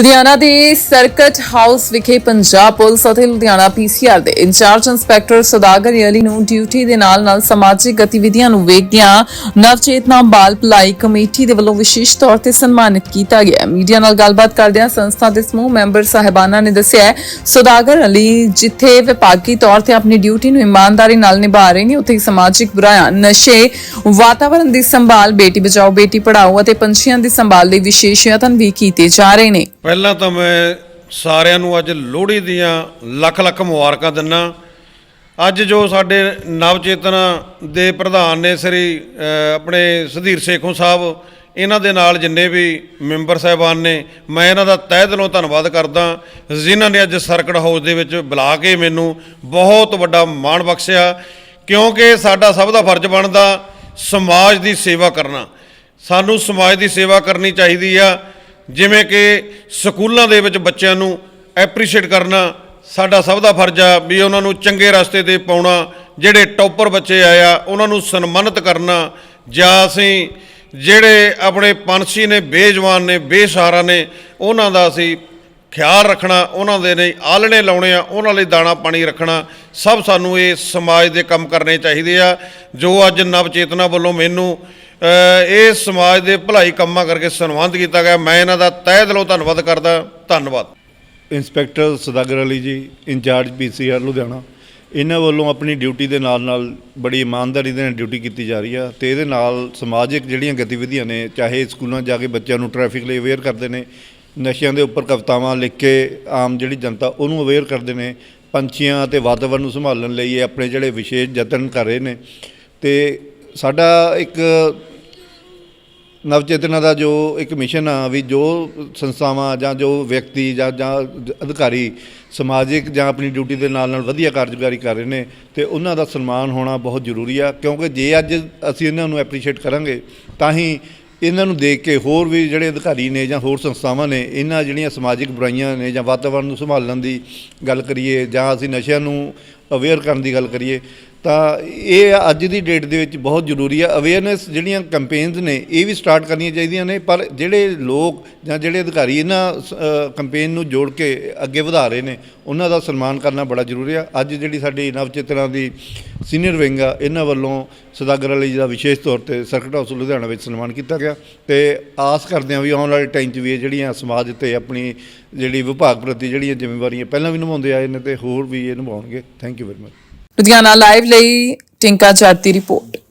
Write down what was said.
ਲੁਧਿਆਣਾ ਦੇ circuit house ਵਿਖੇ Punjab police ਅਤੇ ਲੁਧਿਆਣਾ ਪੀਸੀਆਰ ਦੇ ਇੰਚਾਰਜ ਇੰਸਪੈਕਟਰ ਸਦਾਗਰ ਅਲੀ ਨੂੰ ਡਿਊਟੀ ਦੇ ਨਾਲ-ਨਾਲ ਸਮਾਜਿਕ ਗਤੀਵਿਧੀਆਂ ਨੂੰ ਵੇਖਦਿਆਂ ਨਵਚੇਤਨਾ ਬਾਲ ਭਲਾਈ ਕਮੇਟੀ ਦੇ ਵੱਲੋਂ ਵਿਸ਼ੇਸ਼ ਤੌਰ ਤੇ ਸਨਮਾਨਿਤ ਕੀਤਾ ਗਿਆ। ਮੀਡੀਆ ਨਾਲ ਗੱਲਬਾਤ ਕਰਦਿਆਂ ਸੰਸਥਾ ਦੇ ਸਮੂਹ ਮੈਂਬਰ ਸਾਹਿਬਾਨਾਂ ਨੇ ਦੱਸਿਆ ਹੈ, ਸਦਾਗਰ ਅਲੀ ਜਿੱਥੇ ਵਿਭਾਗੀ ਤੌਰ ਤੇ ਆਪਣੀ ਡਿਊਟੀ ਨੂੰ ਇਮਾਨਦਾਰੀ ਨਾਲ ਨਿਭਾ ਰਹੇ ਨੇ ਉੱਥੇ ਸਮਾਜਿਕ ਬੁਰਾਈਆਂ ਨਸ਼ੇ ਵਾਤਾਵਰਣ ਦੀ ਸੰਭਾਲ ਬੇਟੀ ਬਚਾਓ ਬੇਟੀ ਪੜਾਓ ਅਤੇ ਪੰਛੀਆਂ ਦੀ ਸੰਭਾਲ ਲਈ ਵਿਸ਼ੇਸ਼ ਯਤਨ ਵੀ ਕੀਤੇ ਜਾ ਰਹੇ ਨੇ। ਪਹਿਲਾਂ ਤਾਂ ਮੈਂ ਸਾਰਿਆਂ ਨੂੰ ਅੱਜ ਲੋਹੜੀ ਦੀਆਂ ਲੱਖ ਲੱਖ ਮੁਬਾਰਕਾਂ ਦਿੰਨਾ। ਅੱਜ ਜੋ ਸਾਡੇ ਨਵਚੇਤਨਾ ਦੇ ਪ੍ਰਧਾਨ ਨੇ ਸ੍ਰੀ ਆਪਣੇ ਸੁਧੀਰ ਸੇਖੋਂ ਸਾਹਿਬ, ਇਹਨਾਂ ਦੇ ਨਾਲ ਜਿੰਨੇ ਵੀ ਮੈਂਬਰ ਸਾਹਿਬਾਨ ਨੇ, ਮੈਂ ਇਹਨਾਂ ਦਾ ਤਹਿ ਦਿਲੋਂ ਧੰਨਵਾਦ ਕਰਦਾ। ਜਿਨ੍ਹਾਂ ਨੇ ਅੱਜ ਸਰਕਟ ਹਾਊਸ ਦੇ ਵਿੱਚ ਬੁਲਾ ਕੇ ਮੈਨੂੰ ਬਹੁਤ ਵੱਡਾ ਮਾਣ ਬਖਸ਼ਿਆ, ਕਿਉਂਕਿ ਸਾਡਾ ਸਭ ਦਾ ਫਰਜ਼ ਬਣਦਾ ਸਮਾਜ ਦੀ ਸੇਵਾ ਕਰਨਾ। ਸਾਨੂੰ ਸਮਾਜ ਦੀ ਸੇਵਾ ਕਰਨੀ ਚਾਹੀਦੀ ਆ। ਜਿਵੇਂ ਕਿ ਸਕੂਲਾਂ ਦੇ ਵਿੱਚ ਬੱਚਿਆਂ ਨੂੰ ਐਪਰੀਸ਼ੀਏਟ ਕਰਨਾ ਸਾਡਾ ਸਭ ਦਾ ਫਰਜ਼ ਆ ਵੀ ਉਹਨਾਂ ਨੂੰ ਚੰਗੇ ਰਸਤੇ ਤੇ ਪਾਉਣਾ, ਜਿਹੜੇ ਟੌਪਰ ਬੱਚੇ ਆਏ ਆ, ਉਹਨਾਂ ਨੂੰ ਸਨਮਾਨਿਤ ਕਰਨਾ, ਜਾਂ ਅਸੀਂ ਜਿਹੜੇ ਆਪਣੇ ਪੰਛੀ ਨੇ, ਬੇਜਵਾਨ ਨੇ, ਬੇਸਹਾਰਾ ਨੇ, ਉਹਨਾਂ ਦਾ ਅਸੀਂ ਖਿਆਲ ਰੱਖਣਾ, ਉਹਨਾਂ ਦੇ ਲਈ ਆਲਣੇ ਲਾਉਣੇ ਆ, ਉਹਨਾਂ ਲਈ ਦਾਣਾ ਪਾਣੀ ਰੱਖਣਾ, ਸਭ ਸਾਨੂੰ ਇਹ ਸਮਾਜ ਦੇ ਕੰਮ ਕਰਨੇ ਚਾਹੀਦੇ ਆ। ਜੋ ਅੱਜ ਨਵ ਚੇਤਨਾ ਵੱਲੋਂ ਮੈਨੂੰ ਇਹ ਸਮਾਜ ਦੇ ਭਲਾਈ ਕੰਮਾਂ ਕਰਕੇ ਸਨਮਾਨਿਤ ਕੀਤਾ ਗਿਆ। ਮੈਂ ਇਹਨਾਂ ਦਾ ਤਹਿ ਦਿਲੋਂ ਧੰਨਵਾਦ ਕਰਦਾ। ਧੰਨਵਾਦ। Inspector Sadagar Ali ji, incharge PCR Ludhiana, ਇਹਨਾਂ ਵੱਲੋਂ ਆਪਣੀ ਡਿਊਟੀ ਦੇ ਨਾਲ ਨਾਲ ਬੜੀ ਇਮਾਨਦਾਰੀ ਦੇ ਨਾਲ ਡਿਊਟੀ ਕੀਤੀ ਜਾ ਰਹੀ ਆ ਤੇ ਇਹਦੇ ਨਾਲ ਸਮਾਜਿਕ ਜਿਹੜੀਆਂ ਗਤੀਵਿਧੀਆਂ ਨੇ, ਚਾਹੇ ਸਕੂਲਾਂ ਜਾ ਕੇ ਬੱਚਿਆਂ ਨੂੰ ਟ੍ਰੈਫਿਕ ਲਈ ਅਵੇਅਰ ਕਰਦੇ ਨੇ, ਨਸ਼ਿਆਂ ਦੇ ਉੱਪਰ ਕਵਿਤਾਵਾਂ ਲਿਖ ਕੇ ਆਮ ਜਿਹੜੀ ਜਨਤਾ ਉਹਨੂੰ ਅਵੇਅਰ ਕਰਦੇ ਨੇ, ਪੰਛੀਆਂ ਤੇ ਵਾਤਾਵਰਣ ਨੂੰ ਸੰਭਾਲਣ ਲਈ ਇਹ ਆਪਣੇ ਜਿਹੜੇ ਵਿਸ਼ੇਸ਼ ਯਤਨ ਕਰ ਰਹੇ ਨੇ। ਤੇ ਸਾਡਾ ਇੱਕ ਨਵਚੇਤਨਾ ਦਾ ਜੋ ਇੱਕ ਮਿਸ਼ਨ ਆ ਵੀ ਜੋ ਸੰਸਥਾਵਾਂ ਜਾਂ ਜੋ ਵਿਅਕਤੀ ਜਾਂ ਜਾਂ ਅਧਿਕਾਰੀ ਸਮਾਜਿਕ ਜਾਂ ਆਪਣੀ ਡਿਊਟੀ ਦੇ ਨਾਲ ਨਾਲ ਵਧੀਆ ਕਾਰਜਕਾਰੀ ਕਰ ਰਹੇ ਨੇ ਤੇ ਉਹਨਾਂ ਦਾ ਸਨਮਾਨ ਹੋਣਾ ਬਹੁਤ ਜ਼ਰੂਰੀ ਆ, ਕਿਉਂਕਿ ਜੇ ਅੱਜ ਅਸੀਂ ਇਹਨਾਂ ਨੂੰ ਐਪਰੀਸ਼ੀਏਟ ਕਰਾਂਗੇ, ਤਾਂ ਹੀ ਇਹਨਾਂ ਨੂੰ ਦੇਖ ਕੇ ਹੋਰ ਵੀ ਜਿਹੜੇ ਅਧਿਕਾਰੀ ਨੇ ਜਾਂ ਹੋਰ ਸੰਸਥਾਵਾਂ ਨੇ, ਇਹਨਾਂ ਜਿਹੜੀਆਂ ਸਮਾਜਿਕ ਬੁਰਾਈਆਂ ਨੇ ਜਾਂ ਵਾਤਾਵਰਣ ਨੂੰ ਸੰਭਾਲਣ ਦੀ ਗੱਲ ਕਰੀਏ ਜਾਂ ਅਸੀਂ ਨਸ਼ਿਆਂ ਨੂੰ ਅਵੇਅਰ ਕਰਨ ਦੀ ਗੱਲ ਕਰੀਏ ਤਾਂ ਇਹ ਅੱਜ ਦੀ ਡੇਟ ਦੇ ਵਿੱਚ ਬਹੁਤ ਜ਼ਰੂਰੀ ਆ। ਅਵੇਅਰਨੈਸ ਜਿਹੜੀਆਂ ਕੈਂਪੇਨਸ ਨੇ, ਇਹ ਵੀ ਸਟਾਰਟ ਕਰਨੀਆਂ ਚਾਹੀਦੀਆਂ ਨੇ, ਪਰ ਜਿਹੜੇ ਲੋਕ ਜਾਂ ਜਿਹੜੇ ਅਧਿਕਾਰੀ ਇਹਨਾਂ ਕੈਂਪੇਨ ਨੂੰ ਜੋੜ ਕੇ ਅੱਗੇ ਵਧਾ ਰਹੇ ਨੇ, ਉਹਨਾਂ ਦਾ ਸਨਮਾਨ ਕਰਨਾ ਬੜਾ ਜ਼ਰੂਰੀ ਆ। ਅੱਜ ਜਿਹੜੀ ਸਾਡੀ ਨਵਚੇਤਨਾ ਦੀ ਸੀਨੀਅਰ ਵਿੰਗ ਆ, ਇਹਨਾਂ ਵੱਲੋਂ ਸਦਾਗਰ ਅਲੀ ਜੀ ਦਾ ਵਿਸ਼ੇਸ਼ ਤੌਰ ਤੇ ਸਰਕਟ ਹਾਊਸ ਲੁਧਿਆਣਾ ਵਿੱਚ ਸਨਮਾਨ ਕੀਤਾ ਗਿਆ। ਤੇ ਆਸ ਕਰਦੇ ਹਾਂ ਵੀ ਆਉਣ ਵਾਲੇ ਟਾਈਮ 'ਚ ਵੀ ਇਹ ਜਿਹੜੀਆਂ ਸਮਾਜ ਤੇ ਆਪਣੀ ਜਿਹੜੀ ਵਿਭਾਗ ਪ੍ਰਤੀ ਜਿਹੜੀਆਂ ਜ਼ਿੰਮੇਵਾਰੀਆਂ ਪਹਿਲਾਂ ਵੀ ਨਿਭਾਉਂਦੇ ਆਏ ਨੇ ਤੇ ਹੋਰ ਵੀ ਇਹ ਨਿਭਾਉਣਗੇ। Thank you very much Ludhiana live ਲਈ ਟਿੰਕਾ ਜੱਟ ਰਿਪੋਰਟ।